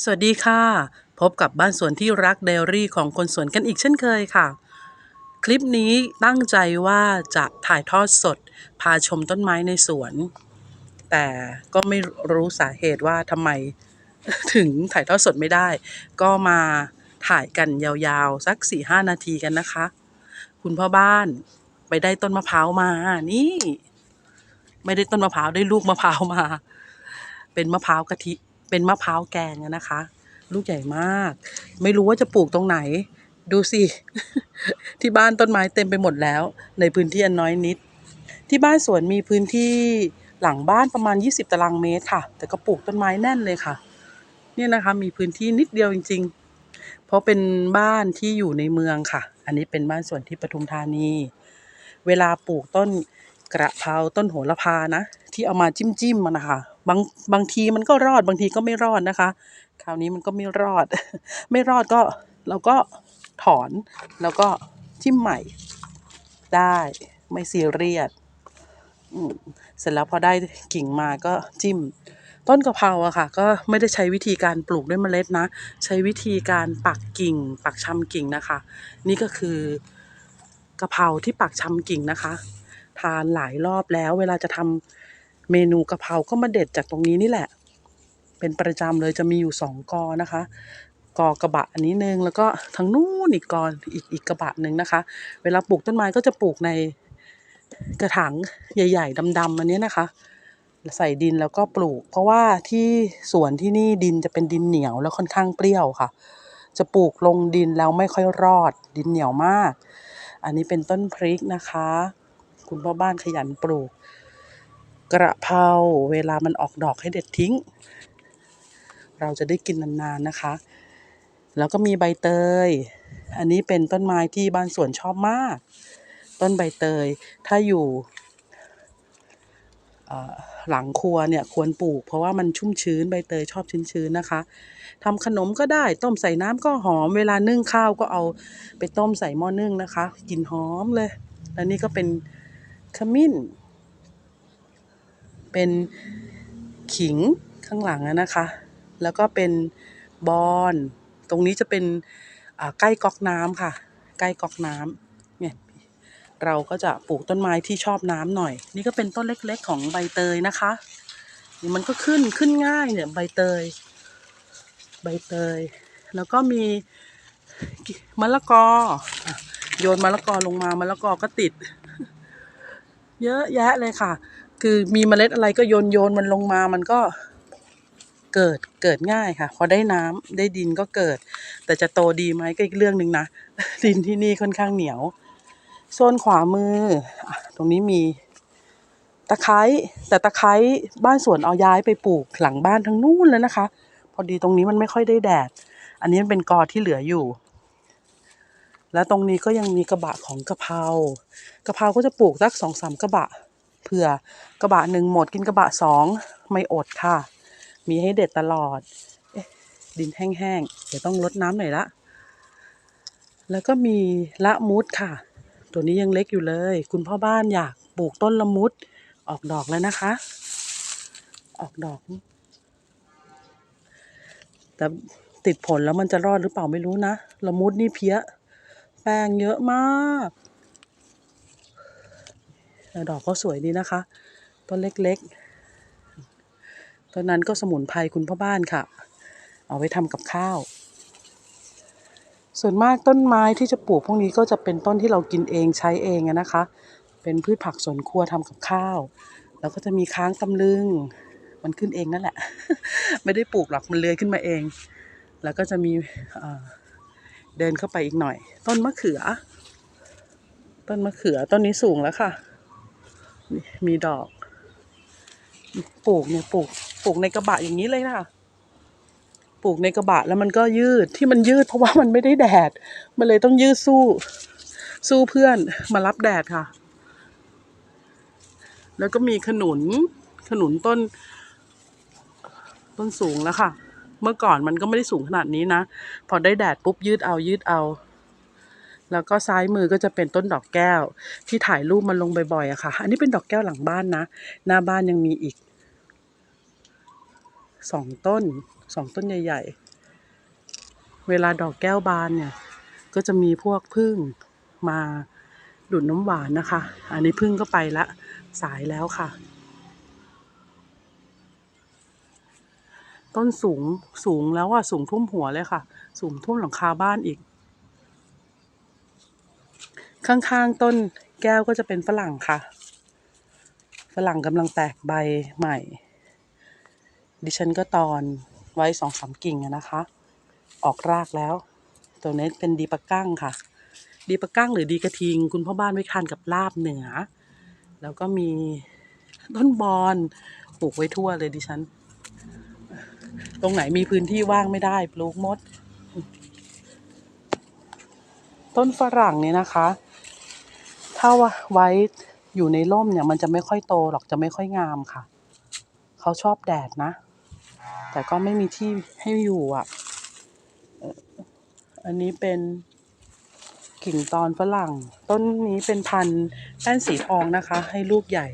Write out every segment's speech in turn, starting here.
สวัสดีค่ะ พบกับบ้านสวนที่รักไดอารี่ของคนสวนกันอีกเช่นเคยค่ะ คลิปนี้ตั้งใจว่าจะถ่ายทอดสด พาชมต้นไม้ในสวน แต่ก็ไม่รู้สาเหตุว่าทำไมถึงถ่ายทอดสดไม่ได้ ก็มาถ่ายกันยาวๆ สัก 4-5 นาทีกันนะคะ คุณพ่อบ้านไปได้ต้นมะพร้าวมานี่ ไม่ได้ต้นมะพร้าวได้ลูกมะพร้าวมา เป็นมะพร้าวกะทิ เป็นมะพร้าวแกงนะคะ ลูกใหญ่มาก ไม่รู้ว่าจะปลูกตรงไหน ดูสิ ที่บ้านต้นไม้เต็มไปหมดแล้ว ในพื้นที่อันน้อยนิด ที่บ้านสวนมีพื้นที่หลังบ้านประมาณ 20 ตารางเมตรค่ะ แต่ก็ปลูกต้นไม้แน่นเลยค่ะ เนี่ยนะคะมีพื้นที่นิดเดียวจริง ๆ เพราะเป็นบ้านที่อยู่ในเมืองค่ะ อันนี้เป็นบ้านสวนที่ปทุมธานี เวลาปลูกต้นกระเพราต้นโหระพานะ ที่เอามาจิ้มจิ้มๆมันนะคะ บางบางทีมันก็รอดบางทีก็ไม่รอดนะคะ คราวนี้มันก็ไม่รอด ไม่รอดก็เราก็ถอนแล้วก็จิ้มใหม่ได้ไม่ซีเรียสเสร็จแล้วพอได้กิ่งมาก็จิ้ม ต้นกะเพราอะค่ะ ก็ไม่ได้ใช้วิธีการปลูกด้วยเมล็ดนะ ใช้วิธีการปักกิ่ง ปักชำกิ่งนะคะ นี่ก็คือกะเพราที่ปักชำกิ่งนะคะ ทานหลายรอบแล้ว เวลาจะทำ เมนูกะเพราก็มาเด็ดจากตรงนี้นี่แหละ เป็นประจำเลยจะมีอยู่สองกอนะคะ กอกระบะอันนี้หนึงแล้วก็ทางนู้นอีกกออีกอีกกระบะหนึ่งนะคะ เวลาปลูกต้นไม้ก็จะปลูกในกระถางใหญ่ ๆดำๆอันนี้นะคะใส่ดินแล้วก็ปลูก เพราะว่าที่สวนที่นี่ดินจะเป็นดินเหนียวแล้วค่อนข้างเปรี้ยวค่ะ จะปลูกลงดินแล้วไม่ค่อยรอด ดินเหนียวมาก อันนี้เป็นต้นพริกนะคะ คุณพ่อบ้านขยันปลูก กระเพราเวลามันออกดอกให้เด็ดทิ้ง เราจะได้กินนานๆนะคะ แล้วก็มีใบเตย อันนี้เป็นต้นไม้ที่บ้านสวนชอบมาก ต้นใบเตยถ้าอยู่หลังครัวเนี่ยควรปลูก เพราะว่ามันชุ่มชื้นใบเตยชอบชื้นๆนะคะทำขนมก็ได้ต้มใส่น้ำก็หอม เวลานึ่งข้าวก็เอาไปต้มใส่หม้อนึ่งนะคะกลิ่นหอมเลย แล้วนี่ก็เป็นขมิ้น เป็นขิงข้างหลังนะคะ แล้วก็เป็นบอน ตรงนี้จะเป็นใกล้ก๊อกน้ำค่ะ ใกล้ก๊อกน้ำเนี่ยเราก็จะปลูกต้นไม้ที่ชอบน้ำหน่อย นี่ก็เป็นต้นเล็กๆของใบเตยนะคะมันก็ขึ้นขึ้นง่ายเนี่ยใบเตย ใบเตย แล้วก็มีมะละกอ โยนมะละกอลงมามะละกอก็ติด เยอะแยะเลยค่ะ คือมีเมล็ดอะไรก็โยนโยนมันลงมามันก็เกิดเกิดง่ายค่ะ พอได้น้ำได้ดินก็เกิด แต่จะโตดีไหมก็อีกเรื่องหนึ่งนะ ดินที่นี่ค่อนข้างเหนียวโซนขวามือตรงนี้มีตะไคร้แต่ตะไคร้บ้านสวนเอาย้ายไปปลูกหลังบ้านทั้งนู้นแล้วนะคะ พอดีตรงนี้มันไม่ค่อยได้แดด อันนี้มันเป็นกอที่เหลืออยู่ แล้วตรงนี้ก็ยังมีกระบะของกะเพรากะเพราก็จะปลูกสักสองสามกระบะ เผื่อกระบะหนึ่งหมดกินกระบะสองไม่อดค่ะ มีให้เด็ดตลอดอดินแห้งๆ เดี๋ยวต้องลดน้ำหน่อยละ แล้วก็มีละมุดค่ะ ตัวนี้ยังเล็กอยู่เลย คุณพ่อบ้านอยากปลูกต้นละมุด ออกดอกแล้วนะคะ ออกดอก แต่ติดผลแล้วมันจะรอดหรือเปล่าไม่รู้นะ ละมุดนี่เพี้ย แป้งเยอะมาก ดอกก็สวยดีนะคะ ต้นเล็กๆ ต้นนั้นก็สมุนไพรคุณพ่อบ้านค่ะ เอาไว้ทำกับข้าว ส่วนมากต้นไม้ที่จะปลูกพวกนี้ก็จะเป็นต้นที่เรากินเองใช้เองนะคะ เป็นพืชผักสวนครัวทำกับข้าว แล้วก็จะมีค้างตำลึง มันขึ้นเองนั่นแหละ ไม่ได้ปลูกหรอกมันเลื้อยขึ้นมาเอง แล้วก็จะมีเดินเข้าไปอีกหน่อย ต้นมะเขือ ต้นมะเขือต้นนี้สูงแล้วค่ะ มีดอก ปลูกเนี่ยปลูก ปลูกในกระบะอย่างนี้เลยค่ะ ปลูกในกระบะแล้วมันก็ยืดที่มันยืดเพราะว่ามันไม่ได้แดด มันเลยต้องยืดสู้ สู้เพื่อนมารับแดดค่ะ แล้วก็มีขนุน ขนุนต้น ต้นสูงแล้วค่ะ เมื่อก่อนมันก็ไม่ได้สูงขนาดนี้นะ พอได้แดดปุ๊บยืดเอายืดเอา แล้วก็ซ้ายมือก็จะเป็นต้นดอกแก้ว ที่ถ่ายรูปมันลงบ่อยๆอะค่ะ อันนี้เป็นดอกแก้วหลังบ้านนะ หน้าบ้านยังมีอีกสองต้นสองต้นใหญ่ ๆ เวลาดอกแก้วบานเนี่ยก็จะมีพวกพึ่งมาดูดน้ำหวานนะคะ อันนี้พึ่งก็ไปละสายแล้วค่ะ ต้นสูงสูงแล้วอะสูงท่วมหัวเลยค่ะ สูงท่วมหลังคาบ้านอีก ข้างๆต้นแก้วก็จะเป็นฝรั่งค่ะ ฝรั่งกำลังแตกใบใหม่ ดิฉันก็ตอนไว้สองสามกิ่งนะคะ ออกรากแล้ว ตัวนี้เป็นดีปะกั้งค่ะ ดีปะกั้งหรือดีกระทิง คุณพ่อบ้านไว้ทานกับลาบเหนือ แล้วก็มีต้นบอนปลูกไว้ทั่วเลยดิฉัน ตรงไหนมีพื้นที่ว่างไม่ได้ปลูกมด ต้นฝรั่งเนี่ยนะคะ ถ้าว่าไว้อยู่ในร่มเนี่ย มันจะไม่ค่อยโตหรอกจะไม่ค่อยงามค่ะ เขาชอบแดดนะ แต่ก็ไม่มีที่ให้อยู่อะเอ่ออันนี้เป็นกิ่งตอนฝรั่ง ต้นนี้เป็นพันธุ์แป้นสีทองนะคะ ให้ลูกใหญ่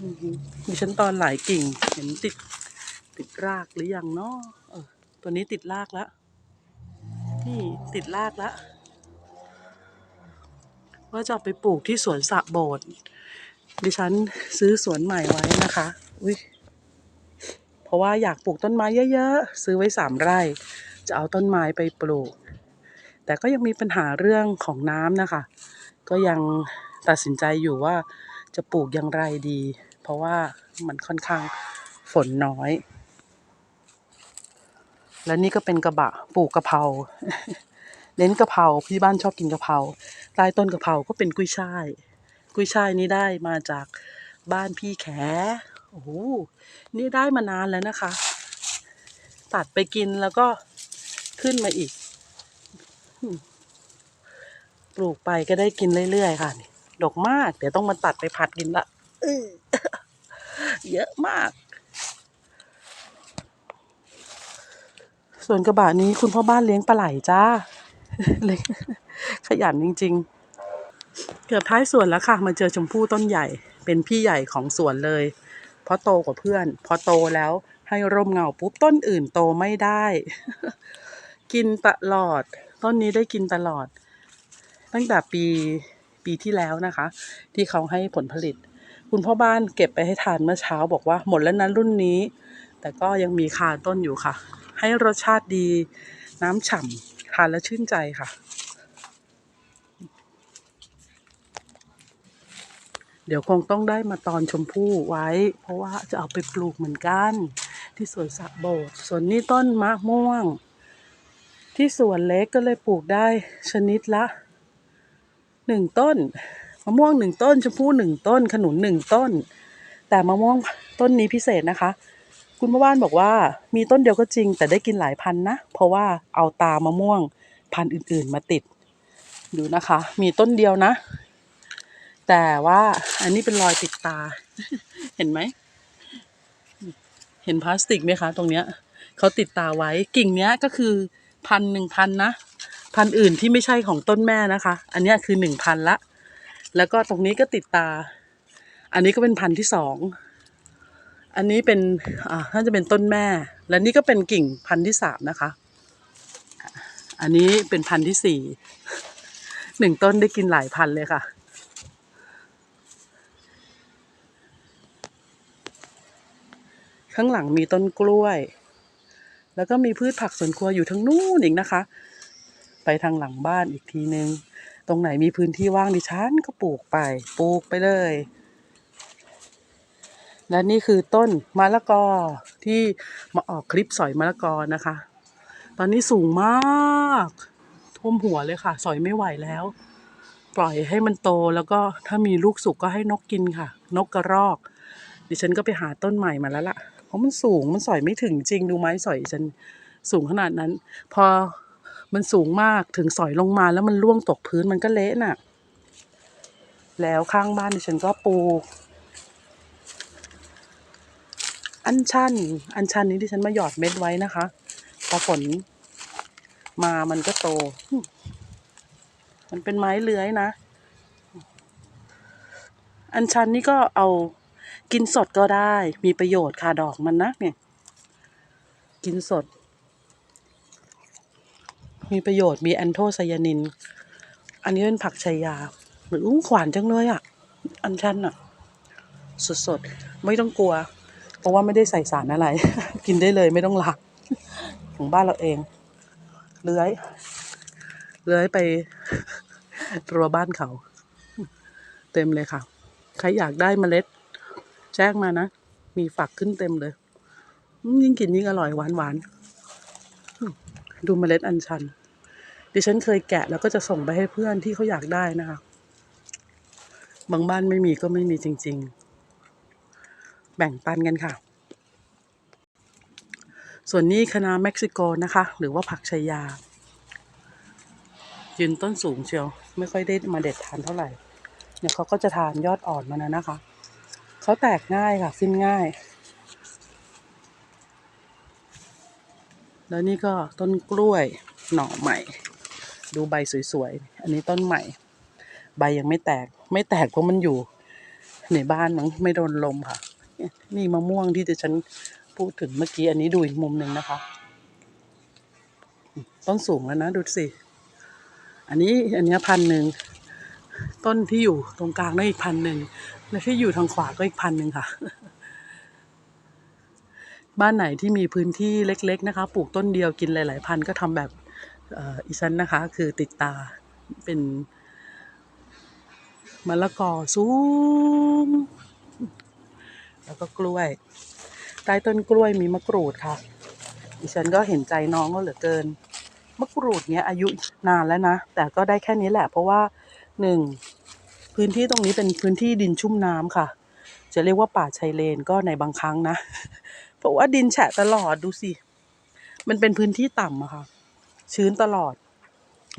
อือหือดิฉันตอนหลายกิ่ง เห็นติดติดรากหรือยังเนาะตัวนี้ติดรากแล้ว นี่ติดรากแล้ว ว่าจะไปปลูกที่สวนสระโบดดิฉันซื้อสวนใหม่ไว้นะคะอุ้ยเพราะว่าอยากปลูกต้นไม้เยอะๆ ซื้อไว้สามไร่ จะเอาต้นไม้ไปปลูก แต่ก็ยังมีปัญหาเรื่องของน้ำนะคะ ก็ยังตัดสินใจอยู่ว่าจะปลูกอย่างไรดี เพราะว่ามันค่อนข้างฝนน้อย และนี่ก็เป็นกระบะปลูกกะเพรา เน้นกะเพราพี่บ้านชอบกินกะเพราใต้ต้นกะเพราก็เป็นกุ้ยช่าย กุ้ยช่ายนี้ได้มาจากบ้านพี่แขโอ้โหนี่ได้มานานแล้วนะคะ ตัดไปกินแล้วก็ขึ้นมาอีก ปลูกไปก็ได้กินเรื่อยๆค่ะนี่ดกมาก เดี๋ยวต้องมาตัดไปผัดกินละเยอะมาก ส่วนกระบะนี้คุณพ่อบ้านเลี้ยงปลาไหลจ้า เลยขยันจริง ๆ เกือบท้ายสวนแล้วค่ะ มาเจอชมพู่ต้นใหญ่ เป็นพี่ใหญ่ของสวนเลย เพราะโตกว่าเพื่อน พอโตแล้วให้ร่มเงาปุ๊บต้นอื่นโตไม่ได้ กินตลอด ต้นนี้ได้กินตลอด ตั้งแต่ปีปีที่แล้วนะคะ ที่เขาให้ผลผลิต คุณพ่อบ้านเก็บไปให้ทานเมื่อเช้าบอกว่าหมดแล้วนะรุ่นนี้ แต่ก็ยังมีคาต้นอยู่ค่ะ ให้รสชาติดีน้ำฉ่ำ ทานแล้วชื่นใจค่ะ เดี๋ยวคงต้องได้มาตอนชมพู่ไว้ เพราะว่าจะเอาไปปลูกเหมือนกัน ที่สวนสระโบดส่วนนี้ต้นมะม่วง ที่สวนเล็กก็เลยปลูกได้ชนิดละหนึ่งต้นมะม่วงหนึ่งต้นชมพู่หนึ่งต้น ขนุนหนึ่งต้น แต่มะม่วงต้นนี้พิเศษนะคะ คุณพ่อบ้านบอกว่ามีต้นเดียวก็จริง แต่ได้กินหลายพันนะ เพราะว่าเอาตามะม่วงพันธุ์อื่นๆมาติด ดูนะคะ มีต้นเดียวนะ แต่ว่าอันนี้เป็นรอยติดตา เห็นไหม เห็นพลาสติกไหมคะ ตรงเนี้ยเขาติดตาไว้กิ่งเนี้ยก็คือพันหนึ่งพันนะ พันอื่นที่ไม่ใช่ของต้นแม่นะคะ อันนี้คือหนึ่งพันละ แล้วก็ตรงนี้ก็ติดตา อันนี้ก็เป็นพันที่สอง อันนี้เป็นอ่าน่าจะเป็นต้นแม่ และนี่ก็เป็นกิ่งพันธุ์ที่สามนะคะ อันนี้เป็นพันธุ์ที่สี่หนึ่งต้นได้กินหลายพันเลยค่ะ ข้างหลังมีต้นกล้วย แล้วก็มีพืชผักสวนครัวอยู่ทั้งนู้นอีกนะคะ ไปทางหลังบ้านอีกทีนึง ตรงไหนมีพื้นที่ว่างดิฉันก็ปลูกไป ปลูกไปเลย และนี่คือต้นมะละกอที่มาออกคลิปสอยมะละกอนะคะ ตอนนี้สูงมากท่วมหัวเลยค่ะ สอยไม่ไหวแล้ว ปล่อยให้มันโตแล้วก็ถ้ามีลูกสุกก็ให้นกกินค่ะ นกกระรอก ดิฉันก็ไปหาต้นใหม่มาแล้วล่ะ เพราะมันสูงมันสอยไม่ถึงจริงดูไม้สอยฉันสูงขนาดนั้น พอมันสูงมากถึงสอยลงมาแล้วมันร่วงตกพื้นมันก็เละน่ะ แล้วข้างบ้านดิฉันก็ปลูก อัญชัน อัญชันนี้ดิฉันมาหยอดเม็ดไว้นะคะ พอฝนมามันก็โต มันเป็นไม้เลื้อยนะ อัญชันนี่ก็เอากินสดก็ได้ มีประโยชน์ค่ะดอกมันนะเนี่ย กินสด มีประโยชน์ มีแอนโทไซยานิน อันนี้เป็นผักชายาเหมือนอุ้งขวานจังเลยอะ อันชันอะ สดๆ ไม่ต้องกลัว เพราะว่าไม่ได้ใส่สารอะไร กินได้เลยไม่ต้องล้างของบ้านเราเอง เลื้อย เลื้อยไปรัวบ้านเขา เต็มเลยค่ะ ใครอยากได้เมล็ด แจ้งมานะ มีฝักขึ้นเต็มเลย ยิ่งกินยิ่งอร่อยหวานหวานๆอืมดูเมล็ดอัญชัน ดิฉันเคยแกะแล้วก็จะส่งไปให้เพื่อนที่เขาอยากได้นะคะ บางบ้านไม่มีก็ไม่มีจริง ๆ แบ่งปันกันค่ะ ส่วนนี้คณะเม็กซิโกนะคะ หรือว่าผักชายา ยืนต้นสูงเชียว ไม่ค่อยได้มาเด็ดทานเท่าไหร่ เนี่ยเขาก็จะทานยอดอ่อนมันนะนะคะ เขาแตกง่ายค่ะสิ้นง่าย แล้วนี่ก็ต้นกล้วยหน่อใหม่ ดูใบสวยๆ อันนี้ต้นใหม่ ใบยังไม่แตก ไม่แตกเพราะมันอยู่ในบ้านมั้งไม่โดนลมค่ะ นี่มะม่วงที่ดิฉันพูดถึงเมื่อกี้อันนี้ดูอีกมุมหนึ่งนะคะ ต้นสูงแล้วนะ ดูสิ อันนี้อันนี้พันหนึ่งต้นที่อยู่ตรงกลางนั่นอีกพันหนึ่งและที่อยู่ทางขวาก็อีกพันหนึ่งค่ะ บ้านไหนที่มีพื้นที่เล็ก ๆ นะคะ ปลูกต้นเดียวกินหลาย ๆ พันก็ทำแบบอีฉันนะคะ คือติดตาเป็นมะละกอสูง แล้วก็กล้วย ใต้ต้นกล้วยมีมะกรูดค่ะ ดิฉันก็เห็นใจน้องก็เหลือเกิน มะกรูดเนี้ยอายุนานแล้วนะ แต่ก็ได้แค่นี้แหละ เพราะว่าหนึ่งพื้นที่ตรงนี้เป็นพื้นที่ดินชุ่มน้ำค่ะ จะเรียกว่าป่าชายเลนก็ในบางครั้งนะ เพราะว่าดินแฉะตลอดดูสิ มันเป็นพื้นที่ต่ำอะค่ะ ชื้นตลอด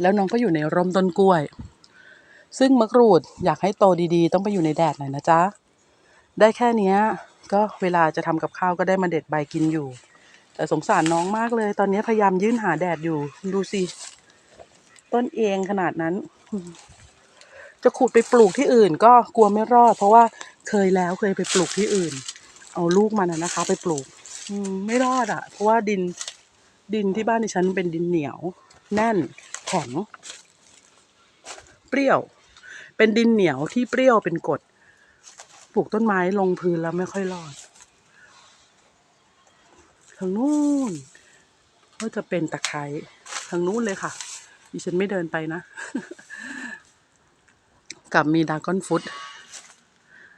แล้วน้องก็อยู่ในร่มต้นกล้วย ซึ่งมะกรูดอยากให้โตดีๆ ต้องไปอยู่ในแดดหน่อยนะจ๊ะ ได้แค่เนี้ย ก็เวลาจะทำกับข้าวก็ได้มาเด็ดใบกินอยู่ แต่สงสารน้องมากเลย ตอนนี้พยายามยื่นหาแดดอยู่ ดูสิ ต้นเองขนาดนั้น จะขุดไปปลูกที่อื่น ก็กลัวไม่รอด เพราะว่าเคยแล้วเคยไปปลูกที่อื่น เอาลูกมันนะคะ ไปปลูกไม่รอดอะ่ะ เพราะว่าดินดินที่บ้านดิฉันเป็นดินเหนียว แน่นแข็งเปรี้ยว เป็นดินเหนียวที่เปรี้ยวเป็นกรด ปลูกต้นไม้ลงพื้นแล้วไม่ค่อยรอด ทางนู้นก็จะเป็นตะไคร้ทางนู้นเลยค่ะ ดิฉันไม่เดินไปนะ กับมีดากอนฟุต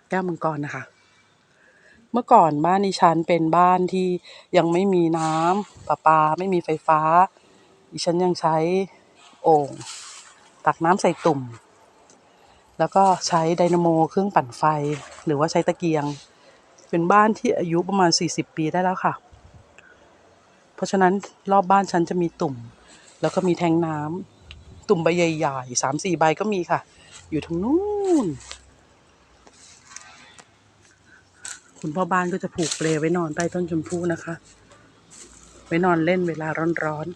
แก้วมังกรนะคะ เมื่อก่อนบ้านดิฉันเป็นบ้านที่ยังไม่มีน้ำประปา ไม่มีไฟฟ้า ดิฉันยังใช้โอ่งตักน้ำใส่ตุ่ม แล้วก็ใช้ไดนาโมเครื่องปั่นไฟ หรือว่าใช้ตะเกียง เป็นบ้านที่อายุประมาณ 40 ปีได้แล้วค่ะ เพราะฉะนั้นรอบบ้านฉันจะมีตุ่ม แล้วก็มีแทงน้ำตุ่มใบใหญ่ๆสามสี่ใบก็มีค่ะ อยู่ทางนู้นคุณพ่อบ้านก็จะผูกเปลไว้นอนใต้ต้นชมพู่นะคะ ไว้นอนเล่นเวลาร้อน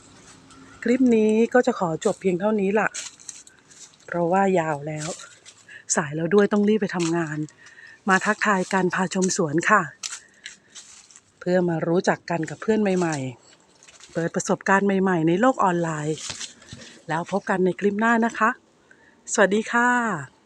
ๆ คลิปนี้ก็จะขอจบเพียงเท่านี้ล่ะ เพราะว่ายาวแล้ว สายแล้วด้วยต้องรีบไปทำงาน มาทักทายการพาชมสวนค่ะ เพื่อมารู้จักกันกับเพื่อนใหม่ๆ เปิดประสบการณ์ใหม่ ๆ ในโลกออนไลน์ แล้วพบกันในคลิปหน้านะคะ สวัสดีค่ะ